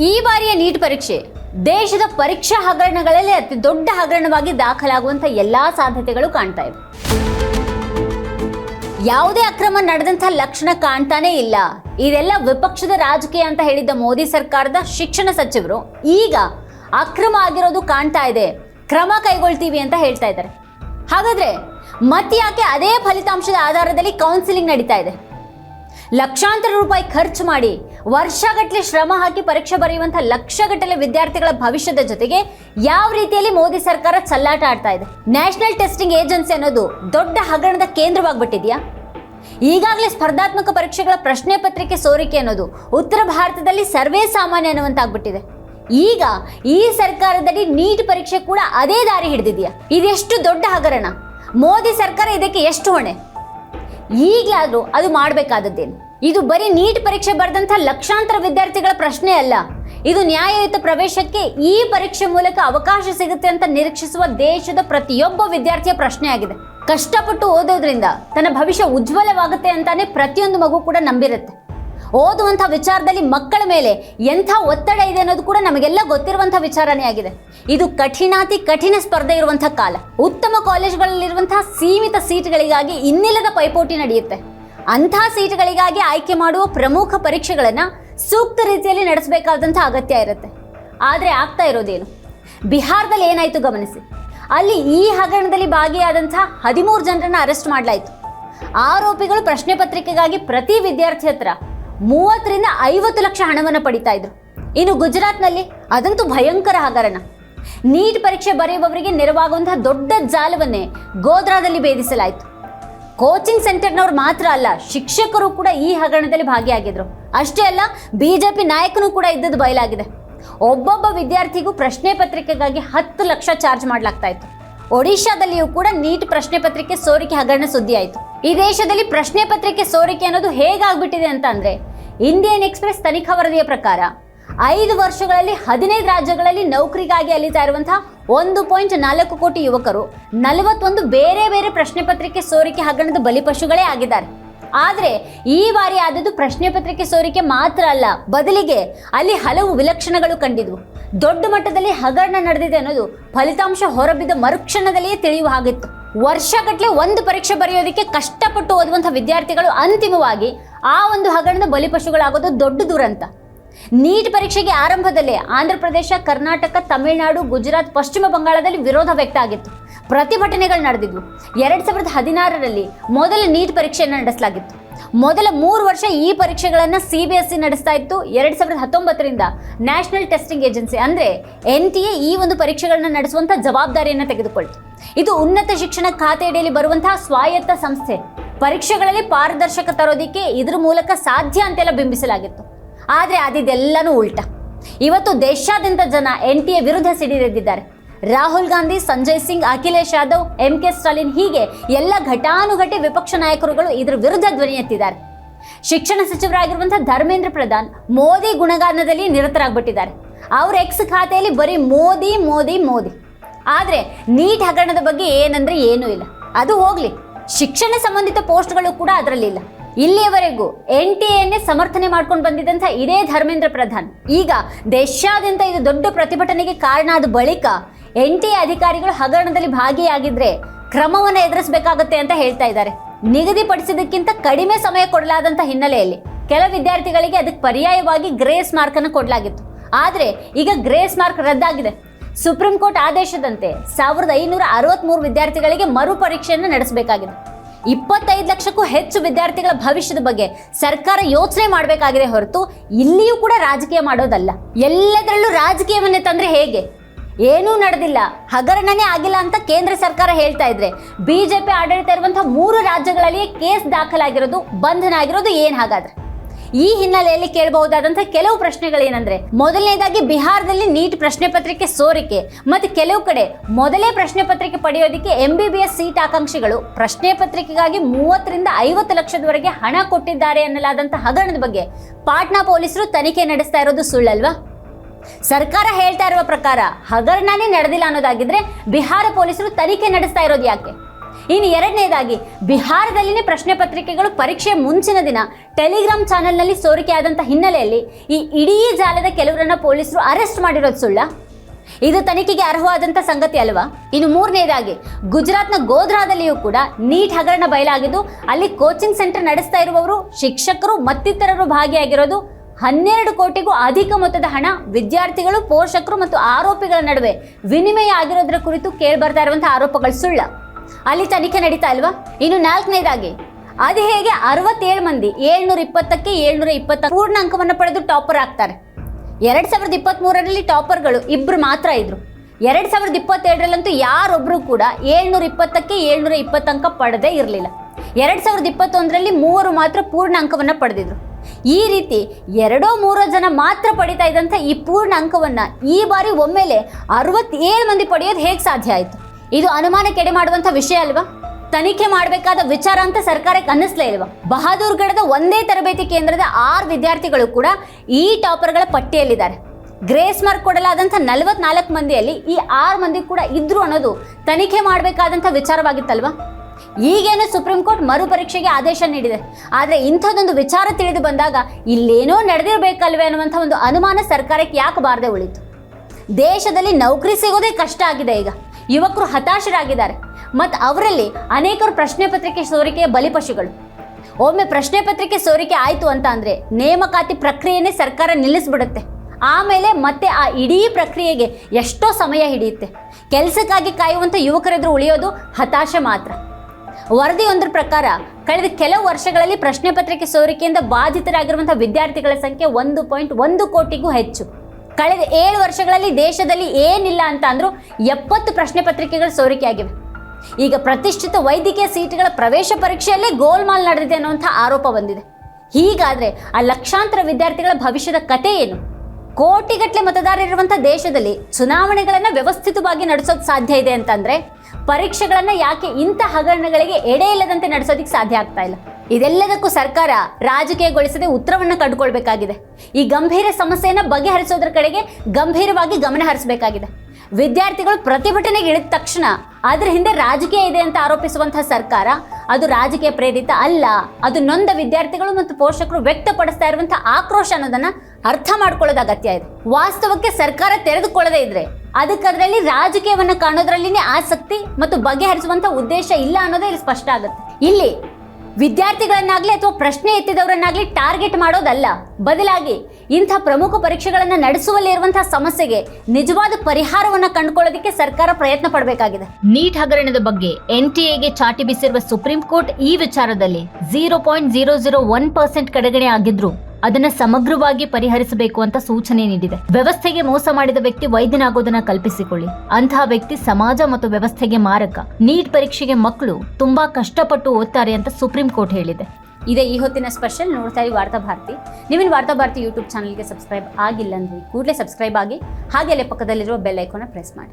ಈ ಬಾರಿಯ ನೀಟ್ ಪರೀಕ್ಷೆ ದೇಶದ ಪರೀಕ್ಷಾ ಹಗರಣಗಳಲ್ಲಿ ಅತಿ ದೊಡ್ಡ ಹಗರಣವಾಗಿ ದಾಖಲಾಗುವಂತ ಎಲ್ಲಾ ಸಾಧ್ಯತೆಗಳು ಕಾಣ್ತಾ ಇವೆ. ಯಾವುದೇ ಅಕ್ರಮ ನಡೆದಂಥ ಲಕ್ಷಣ ಕಾಣ್ತಾನೇ ಇಲ್ಲ. ಇದೆಲ್ಲ ವಿಪಕ್ಷದ ರಾಜಕೀಯ ಅಂತ ಹೇಳಿದ್ದ ಮೋದಿ ಸರ್ಕಾರದ ಶಿಕ್ಷಣ ಸಚಿವರು. ಈಗ ಅಕ್ರಮ ಆಗಿರೋದು ಕಾಣ್ತಾ ಇದೆ. ಕ್ರಮ ಕೈಗೊಳ್ತೀವಿ ಅಂತ ಹೇಳ್ತಾ ಇದ್ದಾರೆ. ಹಾಗಾದ್ರೆ ಮತ್ತೆ ಯಾಕೆ ಅದೇ ಫಲಿತಾಂಶದ ಆಧಾರದಲ್ಲಿ ಕೌನ್ಸಿಲಿಂಗ್ ನಡೀತಾ ಇದೆ? ಲಕ್ಷಾಂತರ ರೂಪಾಯಿ ಖರ್ಚು ಮಾಡಿ ವರ್ಷಗಟ್ಟಲೆ ಶ್ರಮ ಹಾಕಿ ಪರೀಕ್ಷೆ ಬರೆಯುವಂತಹ ಲಕ್ಷಗಟ್ಟಲೆ ವಿದ್ಯಾರ್ಥಿಗಳ ಭವಿಷ್ಯದ ಜೊತೆಗೆ ಯಾವ ರೀತಿಯಲ್ಲಿ ಮೋದಿ ಸರ್ಕಾರ ಚಲ್ಲಾಟ ಆಡ್ತಾ ಇದೆ? ನ್ಯಾಷನಲ್ ಟೆಸ್ಟಿಂಗ್ ಏಜೆನ್ಸಿ ಅನ್ನೋದು ದೊಡ್ಡ ಹಗರಣದ ಕೇಂದ್ರವಾಗ್ಬಿಟ್ಟಿದೆಯಾ? ಈಗಾಗಲೇ ಸ್ಪರ್ಧಾತ್ಮಕ ಪರೀಕ್ಷೆಗಳ ಪ್ರಶ್ನೆ ಪತ್ರಿಕೆ ಸೋರಿಕೆ ಅನ್ನೋದು ಉತ್ತರ ಭಾರತದಲ್ಲಿ ಸರ್ವೇ ಸಾಮಾನ್ಯ ಅನ್ನುವಂತಾಗ್ಬಿಟ್ಟಿದೆ. ಈಗ ಈ ಸರ್ಕಾರದಲ್ಲಿ ನೀಟ್ ಪರೀಕ್ಷೆ ಕೂಡ ಅದೇ ದಾರಿ ಹಿಡಿದಿದೆಯಾ? ಇದೆಷ್ಟು ದೊಡ್ಡ ಹಗರಣ. ಮೋದಿ ಸರ್ಕಾರ ಇದಕ್ಕೆ ಎಷ್ಟು ಹೊಣೆ? ಈಗಲಾದರೂ ಅದು ಮಾಡಬೇಕಾದದ್ದೇನು? ಇದು ಬರೀ ನೀಟ್ ಪರೀಕ್ಷೆ ಬರೆದಂಥ ಲಕ್ಷಾಂತರ ವಿದ್ಯಾರ್ಥಿಗಳ ಪ್ರಶ್ನೆ ಅಲ್ಲ. ಇದು ನ್ಯಾಯಯುತ ಪ್ರವೇಶಕ್ಕೆ ಈ ಪರೀಕ್ಷೆ ಮೂಲಕ ಅವಕಾಶ ಸಿಗುತ್ತೆ ಅಂತ ನಿರೀಕ್ಷಿಸುವ ದೇಶದ ಪ್ರತಿಯೊಬ್ಬ ವಿದ್ಯಾರ್ಥಿಯ ಪ್ರಶ್ನೆ ಆಗಿದೆ. ಕಷ್ಟಪಟ್ಟು ಓದೋದ್ರಿಂದ ತನ್ನ ಭವಿಷ್ಯ ಉಜ್ವಲವಾಗುತ್ತೆ ಅಂತಾನೆ ಪ್ರತಿಯೊಂದು ಮಗು ಕೂಡ ನಂಬಿರುತ್ತೆ. ಓದುವಂಥ ವಿಚಾರದಲ್ಲಿ ಮಕ್ಕಳ ಮೇಲೆ ಎಂಥ ಒತ್ತಡ ಇದೆ ಅನ್ನೋದು ಕೂಡ ನಮಗೆಲ್ಲ ಗೊತ್ತಿರುವಂಥ ವಿಚಾರನೇ ಆಗಿದೆ. ಇದು ಕಠಿಣಾತಿ ಕಠಿಣ ಸ್ಪರ್ಧೆ ಇರುವಂಥ ಕಾಲ. ಉತ್ತಮ ಕಾಲೇಜುಗಳಲ್ಲಿರುವಂಥ ಸೀಮಿತ ಸೀಟ್ಗಳಿಗಾಗಿ ಇನ್ನಿಲ್ಲದ ಪೈಪೋಟಿ ನಡೆಯುತ್ತೆ. ಅಂಥ ಸೀಟ್ಗಳಿಗಾಗಿ ಆಯ್ಕೆ ಮಾಡುವ ಪ್ರಮುಖ ಪರೀಕ್ಷೆಗಳನ್ನು ಸೂಕ್ತ ರೀತಿಯಲ್ಲಿ ನಡೆಸಬೇಕಾದಂಥ ಅಗತ್ಯ ಇರುತ್ತೆ. ಆದರೆ ಆಗ್ತಾ ಇರೋದೇನು? ಬಿಹಾರದಲ್ಲಿ ಏನಾಯಿತು ಗಮನಿಸಿ. ಅಲ್ಲಿ ಈ ಹಗರಣದಲ್ಲಿ ಭಾಗಿಯಾದಂಥ ಹದಿಮೂರು ಜನರನ್ನು ಅರೆಸ್ಟ್ ಮಾಡಲಾಯಿತು. ಆರೋಪಿಗಳು ಪ್ರಶ್ನೆ ಪತ್ರಿಕೆಗಾಗಿ ಪ್ರತಿ ವಿದ್ಯಾರ್ಥಿ ಹತ್ರ ಮೂವತ್ತರಿಂದ ಐವತ್ತು ಲಕ್ಷ ಹಣವನ್ನು ಪಡಿತಾ ಇದ್ರು. ಇನ್ನು ಗುಜರಾತ್ನಲ್ಲಿ ಅದಂತೂ ಭಯಂಕರ ಹಗರಣ. ನೀಟ್ ಪರೀಕ್ಷೆ ಬರೆಯುವವರಿಗೆ ನೆರವಾಗುವಂತಹ ದೊಡ್ಡ ಜಾಲವನ್ನೇ ಗೋದ್ರಾದಲ್ಲಿ ಭೇದಿಸಲಾಯಿತು. ಕೋಚಿಂಗ್ ಸೆಂಟರ್ನವ್ರು ಮಾತ್ರ ಅಲ್ಲ, ಶಿಕ್ಷಕರು ಕೂಡ ಈ ಹಗರಣದಲ್ಲಿ ಭಾಗಿಯಾಗಿದ್ರು. ಅಷ್ಟೇ ಅಲ್ಲ, ಬಿಜೆಪಿ ನಾಯಕನೂ ಕೂಡ ಇದ್ದದ್ದು ಬಯಲಾಗಿದೆ. ಒಬ್ಬೊಬ್ಬ ವಿದ್ಯಾರ್ಥಿಗೂ ಪ್ರಶ್ನೆ ಪತ್ರಿಕೆಗಾಗಿ ಹತ್ತು ಲಕ್ಷ ಚಾರ್ಜ್ ಮಾಡಲಾಗ್ತಾ ಇತ್ತು. ಒಡಿಶಾದಲ್ಲಿಯೂ ಕೂಡ ನೀಟ್ ಪ್ರಶ್ನೆ ಪತ್ರಿಕೆ ಸೋರಿಕೆ ಹಗರಣ ಸುದ್ದಿ ಆಯಿತು. ಈ ದೇಶದಲ್ಲಿ ಪ್ರಶ್ನೆ ಪತ್ರಿಕೆ ಸೋರಿಕೆ ಅನ್ನೋದು ಹೇಗಾಗ್ಬಿಟ್ಟಿದೆ ಅಂತ ಅಂದ್ರೆ, ಇಂಡಿಯನ್ ಎಕ್ಸ್ಪ್ರೆಸ್ ತನಿಖಾ ವರದಿಯ ಪ್ರಕಾರ, ಐದು ವರ್ಷಗಳಲ್ಲಿ ಹದಿನೈದು ರಾಜ್ಯಗಳಲ್ಲಿ ನೌಕರಿಗಾಗಿ ಅಲಿತಾ ಇರುವಂತಹ ಒಂದು ಪಾಯಿಂಟ್ ನಾಲ್ಕು ಕೋಟಿ ಯುವಕರು, ನಲವತ್ತೊಂದು ಬೇರೆ ಬೇರೆ ಪ್ರಶ್ನೆ ಪತ್ರಿಕೆ ಸೋರಿಕೆ ಹಗರಣದ ಬಲಿಪಶುಗಳೇ ಆಗಿದ್ದಾರೆ. ಆದರೆ, ಈ ಬಾರಿ ಆದದ್ದು ಪ್ರಶ್ನೆ ಪತ್ರಿಕೆ ಸೋರಿಕೆ ಮಾತ್ರ ಅಲ್ಲ, ಬದಲಿಗೆ ಅಲ್ಲಿ ಹಲವು ವಿಲಕ್ಷಣಗಳು ಕಂಡಿದ್ವು. ದೊಡ್ಡ ಮಟ್ಟದಲ್ಲಿ ಹಗರಣ ನಡೆದಿದೆ ಅನ್ನೋದು ಫಲಿತಾಂಶ ಹೊರಬಿದ್ದ ಮರುಕ್ಷಣದಲ್ಲಿಯೇ ತಿಳಿಯುವ ಹಾಗಿತ್ತು. ವರ್ಷಗಟ್ಟಲೆ ಒಂದು ಪರೀಕ್ಷೆ ಬರೆಯೋದಕ್ಕೆ ಕಷ್ಟಪಟ್ಟು ಓದುವಂಥ ವಿದ್ಯಾರ್ಥಿಗಳು ಅಂತಿಮವಾಗಿ ಆ ಒಂದು ಹಗರಣದ ಬಲಿಪಶುಗಳಾಗೋದು ದೊಡ್ಡ ದುರಂತ. ನೀಟ್ ಪರೀಕ್ಷೆಗೆ ಆರಂಭದಲ್ಲೇ ಆಂಧ್ರ ಪ್ರದೇಶ ಕರ್ನಾಟಕ, ತಮಿಳುನಾಡು, ಗುಜರಾತ್, ಪಶ್ಚಿಮ ಬಂಗಾಳದಲ್ಲಿ ವಿರೋಧ ವ್ಯಕ್ತ ಆಗಿತ್ತು. ಪ್ರತಿಭಟನೆಗಳು ನಡೆದಿದ್ವು. ಎರಡು ಸಾವಿರದ ಹದಿನಾರರಲ್ಲಿ ಮೊದಲ ನೀಟ್ ಪರೀಕ್ಷೆಯನ್ನು ನಡೆಸಲಾಗಿತ್ತು. ಮೊದಲ ಮೂರು ವರ್ಷ ಈ ಪರೀಕ್ಷೆಗಳನ್ನು ಸಿ ಬಿ ಎಸ್ ಸಿ ನಡೆಸ್ತಾ ಇತ್ತು. ಎರಡು ಸಾವಿರದ ಹತ್ತೊಂಬತ್ತರಿಂದ ನ್ಯಾಷನಲ್ ಟೆಸ್ಟಿಂಗ್ ಏಜೆನ್ಸಿ ಅಂದರೆ ಎನ್ ಟಿ ಎ ಈ ಒಂದು ಪರೀಕ್ಷೆಗಳನ್ನು ನಡೆಸುವಂಥ ಜವಾಬ್ದಾರಿಯನ್ನು ತೆಗೆದುಕೊಳ್ತು. ಇದು ಉನ್ನತ ಶಿಕ್ಷಣ ಖಾತೆಯಡಿಯಲ್ಲಿ ಬರುವಂತಹ ಸ್ವಾಯತ್ತ ಸಂಸ್ಥೆ. ಪರೀಕ್ಷೆಗಳಲ್ಲಿ ಪಾರದರ್ಶಕ ತರೋದಿಕ್ಕೆ ಇದ್ರ ಮೂಲಕ ಸಾಧ್ಯ ಅಂತೆಲ್ಲ ಬಿಂಬಿಸಲಾಗಿತ್ತು. ಆದರೆ ಅದಿದೆಲ್ಲನೂ ಉಲ್ಟ. ಇವತ್ತು ದೇಶಾದ್ಯಂತ ಜನ ಎನ್ ಟಿ ಎ ವಿರುದ್ಧ ಸಿಡಿದೆದ್ದಿದ್ದಾರೆ. ರಾಹುಲ್ ಗಾಂಧಿ, ಸಂಜಯ್ ಸಿಂಗ್, ಅಖಿಲೇಶ್ ಯಾದವ್ ಎಂ ಕೆ ಸ್ಟಾಲಿನ್ ಹೀಗೆ ಎಲ್ಲ ಘಟಾನುಘಟಿ ವಿಪಕ್ಷ ನಾಯಕರುಗಳು ಇದರ ವಿರುದ್ಧ ಧ್ವನಿ ಎತ್ತಿದ್ದಾರೆ. ಶಿಕ್ಷಣ ಸಚಿವರಾಗಿರುವಂತಹ ಧರ್ಮೇಂದ್ರ ಪ್ರಧಾನ್ ಮೋದಿ ಗುಣಗಾನದಲ್ಲಿ ನಿರತರಾಗ್ಬಿಟ್ಟಿದ್ದಾರೆ. ಅವ್ರ ಎಕ್ಸ್ ಖಾತೆಯಲ್ಲಿ ಬರೀ ಮೋದಿ ಮೋದಿ ಮೋದಿ. ಆದರೆ ನೀಟ್ ಹಗರಣದ ಬಗ್ಗೆ ಏನಂದ್ರೆ ಏನೂ ಇಲ್ಲ. ಅದು ಹೋಗ್ಲಿ. ಶಿಕ್ಷಣ ಸಂಬಂಧಿತ ಪೋಸ್ಟ್ಗಳು ಕೂಡ ಅದರಲ್ಲಿಲ್ಲ. ಇಲ್ಲಿಯವರೆಗೂ ಎನ್ ಟಿ ಎನ್ನೇ ಸಮರ್ಥನೆ ಮಾಡ್ಕೊಂಡು ಬಂದಿದ್ದಂಥ ಇದೇ ಧರ್ಮೇಂದ್ರ ಪ್ರಧಾನ್. ಈಗ ದೇಶಾದ್ಯಂತ ಇದು ದೊಡ್ಡ ಪ್ರತಿಭಟನೆಗೆ ಕಾರಣ ಆದ ಬಳಿಕ ಎನ್ ಟಿ ಅಧಿಕಾರಿಗಳು ಹಗರಣದಲ್ಲಿ ಭಾಗಿಯಾಗಿದ್ರೆ ಕ್ರಮವನ್ನು ಎದುರಿಸಬೇಕಾಗುತ್ತೆ ಅಂತ ಹೇಳ್ತಾ ಇದ್ದಾರೆ. ನಿಗದಿಪಡಿಸಿದ್ದಕ್ಕಿಂತ ಕಡಿಮೆ ಸಮಯ ಕೊಡಲಾದಂಥ ಹಿನ್ನೆಲೆಯಲ್ಲಿ ಕೆಲ ವಿದ್ಯಾರ್ಥಿಗಳಿಗೆ ಅದಕ್ಕೆ ಪರ್ಯಾಯವಾಗಿ ಗ್ರೇಸ್ ಮಾರ್ಕ್ ಅನ್ನು ಕೊಡಲಾಗಿತ್ತು. ಆದರೆ ಈಗ ಗ್ರೇಸ್ ಮಾರ್ಕ್ ರದ್ದಾಗಿದೆ. ಸುಪ್ರೀಂ ಕೋರ್ಟ್ ಆದೇಶದಂತೆ ಸಾವಿರದ ಐನೂರ ಅರವತ್ಮೂರು ವಿದ್ಯಾರ್ಥಿಗಳಿಗೆ ಮರು ಪರೀಕ್ಷೆಯನ್ನು ನಡೆಸಬೇಕಾಗಿದೆ. ಇಪ್ಪತ್ತೈದು ಲಕ್ಷಕ್ಕೂ ಹೆಚ್ಚು ವಿದ್ಯಾರ್ಥಿಗಳ ಭವಿಷ್ಯದ ಬಗ್ಗೆ ಸರ್ಕಾರ ಯೋಚನೆ ಮಾಡಬೇಕಾಗಿದೆ ಹೊರತು ಇಲ್ಲಿಯೂ ಕೂಡ ರಾಜಕೀಯ ಮಾಡೋದಲ್ಲ. ಎಲ್ಲದರಲ್ಲೂ ರಾಜಕೀಯವನ್ನೇ ತಂದ್ರೆ ಹೇಗೆ? ಏನೂ ನಡೆದಿಲ್ಲ. ಹಗರಣನೇ ಆಗಿಲ್ಲ ಅಂತ ಕೇಂದ್ರ ಸರ್ಕಾರ ಹೇಳ್ತಾ ಇದ್ರೆ. ಬಿಜೆಪಿ ಆಡಳಿತ ಇರುವಂತಹ ಮೂರು ರಾಜ್ಯಗಳಲ್ಲಿ ಕೇಸ್ ದಾಖಲಾಗಿರೋದು, ಬಂಧನ ಆಗಿರೋದು ಏನ್ ಹಾಗಾದ್ರೆ? ಈ ಹಿನ್ನೆಲೆಯಲ್ಲಿ ಕೇಳಬಹುದಾದಂತಹ ಕೆಲವು ಪ್ರಶ್ನೆಗಳೇನೆಂದ್ರೆ, ಮೊದಲನೇದಾಗಿ ಬಿಹಾರದಲ್ಲಿ ನೀಟ್ ಪ್ರಶ್ನೆ ಪತ್ರಿಕೆ ಸೋರಿಕೆ, ಮತ್ತು ಕೆಲವು ಕಡೆ ಮೊದಲೇ ಪ್ರಶ್ನೆ ಪತ್ರಿಕೆ ಪಡೆಯೋದಕ್ಕೆ ಎಸ್ ಸೀಟ್ ಆಕಾಂಕ್ಷಿಗಳು ಪ್ರಶ್ನೆ ಪತ್ರಿಕೆಗಾಗಿ ಮೂವತ್ತರಿಂದ ಐವತ್ತು ಲಕ್ಷದವರೆಗೆ ಹಣ ಕೊಟ್ಟಿದ್ದಾರೆ ಅನ್ನಲಾದಂಥ ಹಗರಣದ ಬಗ್ಗೆ ಪಾಟ್ನಾ ಪೊಲೀಸರು ತನಿಖೆ ನಡೆಸ್ತಾ ಇರೋದು ಸುಳ್ಳಲ್ವಾ? ಸರ್ಕಾರ ಹೇಳ್ತಾ ಇರುವ ಪ್ರಕಾರ ಹಗರಣನೇ ನಡೆದಿಲ್ಲ ಅನ್ನೋದಾಗಿದ್ರೆ ಬಿಹಾರ ಪೊಲೀಸರು ತನಿಖೆ ನಡೆಸ್ತಾ ಇರೋದು ಯಾಕೆ? ಇನ್ನು ಎರಡನೇದಾಗಿ, ಬಿಹಾರದಲ್ಲಿನೇ ಪ್ರಶ್ನೆ ಪತ್ರಿಕೆಗಳು ಪರೀಕ್ಷೆ ಮುಂಚಿನ ದಿನ ಟೆಲಿಗ್ರಾಮ್ ಚಾನೆಲ್ನಲ್ಲಿ ಸೋರಿಕೆಯಾದಂಥ ಹಿನ್ನೆಲೆಯಲ್ಲಿ ಈ ಇಡೀ ಜಾಲದ ಕೆಲವರನ್ನ ಪೊಲೀಸರು ಅರೆಸ್ಟ್ ಮಾಡಿರೋದು ಸುಳ್ಳ? ಇದು ತನಿಖೆಗೆ ಅರ್ಹವಾದಂಥ ಸಂಗತಿ ಅಲ್ವಾ? ಇನ್ನು ಮೂರನೇದಾಗಿ, ಗುಜರಾತ್ನ ಗೋಧ್ರಾದಲ್ಲಿಯೂ ಕೂಡ ನೀಟ್ ಹಗರಣ ಬಯಲಾಗಿದ್ದು ಅಲ್ಲಿ ಕೋಚಿಂಗ್ ಸೆಂಟರ್ ನಡೆಸ್ತಾ ಇರುವವರು ಶಿಕ್ಷಕರು ಮತ್ತಿತರರು ಭಾಗಿಯಾಗಿರೋದು ಹನ್ನೆರಡು ಕೋಟಿಗೂ ಅಧಿಕ ಮೊತ್ತದ ಹಣ ವಿದ್ಯಾರ್ಥಿಗಳು, ಪೋಷಕರು ಮತ್ತು ಆರೋಪಿಗಳ ನಡುವೆ ವಿನಿಮಯ ಆಗಿರೋದ್ರ ಕುರಿತು ಕೇಳಿಬರ್ತಾ ಇರುವಂತಹ ಆರೋಪಗಳು ಸುಳ್ಳ. ಅಲ್ಲಿ ತನಿಖೆ ನಡೀತಾ ಇಲ್ವಾ? ಇನ್ನು ನಾಲ್ಕನೇದಾಗಿ, ಅದು ಹೇಗೆ ಅರವತ್ತೇಳು ಮಂದಿ, ಏಳ್ನೂರ ಇಪ್ಪತ್ತಕ್ಕೆ ಏಳ್ನೂರ ಇಪ್ಪತ್ತ ಪೂರ್ಣ ಅಂಕವನ್ನು ಪಡೆದು ಟಾಪರ್ ಆಗ್ತಾರೆ? ಎರಡ್ ಸಾವಿರದ ಇಪ್ಪತ್ತ್ ಮೂರರಲ್ಲಿ ಟಾಪರ್ಗಳು ಇಬ್ರು ಮಾತ್ರ ಇದ್ರು. ಎರಡ್ ಸಾವಿರದ ಇಪ್ಪತ್ತೆರಡರಲ್ಲಂತೂ ಯಾರೊಬ್ರು ಕೂಡ ಏಳ್ನೂರ ಇಪ್ಪತ್ತಕ್ಕೆ ಏಳ್ನೂರ ಇಪ್ಪತ್ತು ಅಂಕ ಪಡೆದೇ ಇರಲಿಲ್ಲ. ಎರಡ್ ಸಾವಿರದ ಇಪ್ಪತ್ತೊಂದರಲ್ಲಿ ಮೂವರು ಮಾತ್ರ ಪೂರ್ಣ ಅಂಕವನ್ನು ಪಡೆದಿದ್ರು. ಈ ರೀತಿ ಎರಡೋ ಮೂರೋ ಜನ ಮಾತ್ರ ಪಡಿತಾ ಇದ್ದಂಥ ಈ ಪೂರ್ಣ ಅಂಕವನ್ನು ಈ ಬಾರಿ ಒಮ್ಮೆಲೆ ಅರವತ್ತೇಳು ಮಂದಿ ಪಡೆಯೋದು ಹೇಗೆ ಸಾಧ್ಯ ಆಯಿತು? ಇದು ಅನುಮಾನ ಕೆಡೆ ಮಾಡುವಂಥ ವಿಷಯ ಅಲ್ವಾ? ತನಿಖೆ ಮಾಡಬೇಕಾದ ವಿಚಾರ ಅಂತ ಸರ್ಕಾರಕ್ಕೆ ಅನ್ನಿಸ್ಲೇ ಇಲ್ವಾ? ಬಹಾದೂರ್ಗಢದ ಒಂದೇ ತರಬೇತಿ ಕೇಂದ್ರದ ಆರು ವಿದ್ಯಾರ್ಥಿಗಳು ಕೂಡ ಈ ಟಾಪರ್ಗಳ ಪಟ್ಟಿಯಲ್ಲಿದ್ದಾರೆ. ಗ್ರೇಸ್ ಮಾರ್ಕ್ ಕೊಡಲಾದಂಥ ನಲವತ್ನಾಲ್ಕು ಮಂದಿಯಲ್ಲಿ ಈ ಆರು ಮಂದಿ ಕೂಡ ಇದ್ರು ಅನ್ನೋದು ತನಿಖೆ ಮಾಡಬೇಕಾದಂಥ ವಿಚಾರವಾಗಿತ್ತಲ್ವಾ? ಈಗೇನು ಸುಪ್ರೀಂ ಕೋರ್ಟ್ ಮರು ಪರೀಕ್ಷೆಗೆ ಆದೇಶ ನೀಡಿದೆ. ಆದರೆ ಇಂಥದ್ದೊಂದು ವಿಚಾರ ತಿಳಿದು ಬಂದಾಗ ಇಲ್ಲೇನೋ ನಡೆದಿರಬೇಕಲ್ವೇ ಅನ್ನುವಂಥ ಒಂದು ಅನುಮಾನ ಸರ್ಕಾರಕ್ಕೆ ಯಾಕೆ ಬಾರದೆ ಉಳಿತು? ದೇಶದಲ್ಲಿ ನೌಕರಿ ಸಿಗೋದೇ ಕಷ್ಟ ಆಗಿದೆ ಈಗ. ಯುವಕರು ಹತಾಶರಾಗಿದ್ದಾರೆ. ಮತ್ತು ಅವರಲ್ಲಿ ಅನೇಕರು ಪ್ರಶ್ನೆ ಪತ್ರಿಕೆ ಸೋರಿಕೆಯ ಬಲಿಪಶುಗಳು ಒಮ್ಮೆ ಪ್ರಶ್ನೆ ಪತ್ರಿಕೆ ಸೋರಿಕೆ ಆಯಿತು ಅಂತ ಅಂದರೆ ನೇಮಕಾತಿ ಪ್ರಕ್ರಿಯೆನೇ ಸರ್ಕಾರ ನಿಲ್ಲಿಸ್ಬಿಡುತ್ತೆ. ಆಮೇಲೆ ಮತ್ತೆ ಆ ಇಡೀ ಪ್ರಕ್ರಿಯೆಗೆ ಎಷ್ಟೋ ಸಮಯ ಹಿಡಿಯುತ್ತೆ. ಕೆಲಸಕ್ಕಾಗಿ ಕಾಯುವಂಥ ಯುವಕರೆದುರು ಉಳಿಯೋದು ಹತಾಶೆ ಮಾತ್ರ. ವರದಿಯೊಂದರ ಪ್ರಕಾರ, ಕಳೆದ ಕೆಲವು ವರ್ಷಗಳಲ್ಲಿ ಪ್ರಶ್ನೆ ಪತ್ರಿಕೆ ಸೋರಿಕೆಯಿಂದ ಬಾಧಿತರಾಗಿರುವಂಥ ವಿದ್ಯಾರ್ಥಿಗಳ ಸಂಖ್ಯೆ ಒಂದು ಪಾಯಿಂಟ್ ಒಂದು ಕೋಟಿಗೂ ಹೆಚ್ಚು. ಕಳೆದ ಏಳು ವರ್ಷಗಳಲ್ಲಿ ದೇಶದಲ್ಲಿ ಏನಿಲ್ಲ ಅಂತ ಅಂದ್ರೂ ಎಪ್ಪತ್ತು ಪ್ರಶ್ನೆ ಪತ್ರಿಕೆಗಳು ಸೋರಿಕೆಯಾಗಿವೆ. ಈಗ ಪ್ರತಿಷ್ಠಿತ ವೈದ್ಯಕೀಯ ಸೀಟುಗಳ ಪ್ರವೇಶ ಪರೀಕ್ಷೆಯಲ್ಲೇ ಗೋಲ್ಮಾಲ್ ನಡೆದಿದೆ ಅನ್ನುವಂಥ ಆರೋಪ ಬಂದಿದೆ. ಹೀಗಾದ್ರೆ ಆ ಲಕ್ಷಾಂತರ ವಿದ್ಯಾರ್ಥಿಗಳ ಭವಿಷ್ಯದ ಕತೆ ಏನು? ಕೋಟಿಗಟ್ಟಲೆ ಮತದಾರರಿರುವಂಥ ದೇಶದಲ್ಲಿ ಚುನಾವಣೆಗಳನ್ನು ವ್ಯವಸ್ಥಿತವಾಗಿ ನಡೆಸೋದು ಸಾಧ್ಯ ಇದೆ ಅಂತಂದ್ರೆ ಪರೀಕ್ಷೆಗಳನ್ನು ಯಾಕೆ ಇಂಥ ಹಗರಣಗಳಿಗೆ ಎಡೆ ಇಲ್ಲದಂತೆ ನಡೆಸೋದಕ್ಕೆ ಸಾಧ್ಯ ಆಗ್ತಾ ಇಲ್ಲ. ಇದೆಲ್ಲದಕ್ಕೂ ಸರ್ಕಾರ ರಾಜಕೀಯಗೊಳಿಸದೆ ಉತ್ತರವನ್ನು ಕಂಡುಕೊಳ್ಬೇಕಾಗಿದೆ. ಈ ಗಂಭೀರ ಸಮಸ್ಯೆಯನ್ನು ಬಗೆಹರಿಸೋದ್ರ ಕಡೆಗೆ ಗಂಭೀರವಾಗಿ ಗಮನ ಹರಿಸಬೇಕಾಗಿದೆ. ವಿದ್ಯಾರ್ಥಿಗಳು ಪ್ರತಿಭಟನೆಗೆ ಇಳಿದ ತಕ್ಷಣ ಅದರ ಹಿಂದೆ ರಾಜಕೀಯ ಇದೆ ಅಂತ ಆರೋಪಿಸುವಂತಹ ಸರ್ಕಾರ ಅದು ರಾಜಕೀಯ ಪ್ರೇರಿತ ಅಲ್ಲ. ಅದು ನೊಂದ ವಿದ್ಯಾರ್ಥಿಗಳು ಮತ್ತು ಪೋಷಕರು ವ್ಯಕ್ತಪಡಿಸ್ತಾ ಇರುವಂತಹ ಆಕ್ರೋಶ ಅನ್ನೋದನ್ನ ಅರ್ಥ ಮಾಡ್ಕೊಳ್ಳೋದು ಅಗತ್ಯ ಇದೆ. ವಾಸ್ತವಕ್ಕೆ ಸರ್ಕಾರ ತೆರೆದುಕೊಳ್ಳದೇ ಇದ್ರೆ ಅದಕ್ಕೆ ಅದರಲ್ಲಿ ರಾಜಕೀಯವನ್ನ ಕಾಣೋದ್ರಲ್ಲಿನೇ ಆಸಕ್ತಿ ಮತ್ತು ಬಗೆಹರಿಸುವಂತ ಉದ್ದೇಶ ಇಲ್ಲ ಅನ್ನೋದೇ ಇಲ್ಲಿ ಸ್ಪಷ್ಟ ಆಗುತ್ತೆ. ಇಲ್ಲಿ ವಿದ್ಯಾರ್ಥಿಗಳನ್ನಾಗಲಿ ಅಥವಾ ಪ್ರಶ್ನೆ ಎತ್ತಿದವರನ್ನಾಗಲಿ ಟಾರ್ಗೆಟ್ ಮಾಡೋದಲ್ಲ. ಬದಲಾಗಿ ಇಂಥ ಪ್ರಮುಖ ಪರೀಕ್ಷೆಗಳನ್ನು ನಡೆಸುವಲ್ಲಿ ಇರುವಂತಹ ಸಮಸ್ಯೆಗೆ ನಿಜವಾದ ಪರಿಹಾರವನ್ನು ಕಂಡುಕೊಳ್ಳೋದಕ್ಕೆ ಸರ್ಕಾರ ಪ್ರಯತ್ನ ಪಡಬೇಕಾಗಿದೆ. ನೀಟ್ ಹಗರಣದ ಬಗ್ಗೆ ಎನ್ಟಿಎಗೆ ಚಾಟಿ ಬೀಸಿರುವ ಸುಪ್ರೀಂ ಕೋರ್ಟ್ ಈ ವಿಚಾರದಲ್ಲಿ zero point zero zero one percent ಕಡೆಗಣೆ ಆಗಿದ್ರು. ಅದನ್ನ ಸಮಗ್ರವಾಗಿ ಪರಿಹರಿಸಬೇಕು ಅಂತ ಸೂಚನೆ ನೀಡಿದೆ. ವ್ಯವಸ್ಥೆಗೆ ಮೋಸ ಮಾಡಿದ ವ್ಯಕ್ತಿ ವೈದ್ಯನಾಗೋದನ್ನ ಕಲ್ಪಿಸಿಕೊಳ್ಳಿ. ಅಂತಹ ವ್ಯಕ್ತಿ ಸಮಾಜ ಮತ್ತು ವ್ಯವಸ್ಥೆಗೆ ಮಾರಕ. ನೀಟ್ ಪರೀಕ್ಷೆಗೆ ಮಕ್ಕಳು ತುಂಬಾ ಕಷ್ಟಪಟ್ಟು ಓದ್ತಾರೆ ಅಂತ ಸುಪ್ರೀಂ ಕೋರ್ಟ್ ಹೇಳಿದೆ. ಇದೇ ಈ ಹೊತ್ತಿನ ಸ್ಪೆಷಲ್ ನೋಡ್ತಾ ಇರಿ ವಾರ್ತಾ ಭಾರತಿ. ನೀವಿನ ವಾರ್ತಾ ಭಾರತಿ ಯೂಟ್ಯೂಬ್ ಚಾನಲ್ಗೆ ಸಬ್ಸ್ಕ್ರೈಬ್ ಆಗಿಲ್ಲ ಅಂದ್ರೆ ಕೂಡಲೇ ಸಬ್ಸ್ಕ್ರೈಬ್ ಆಗಿ ಹಾಗೆ ಅಲ್ಲೇ ಪಕ್ಕದಲ್ಲಿರುವ ಬೆಲ್ ಐಕಾನ್ ಪ್ರೆಸ್ ಮಾಡಿ.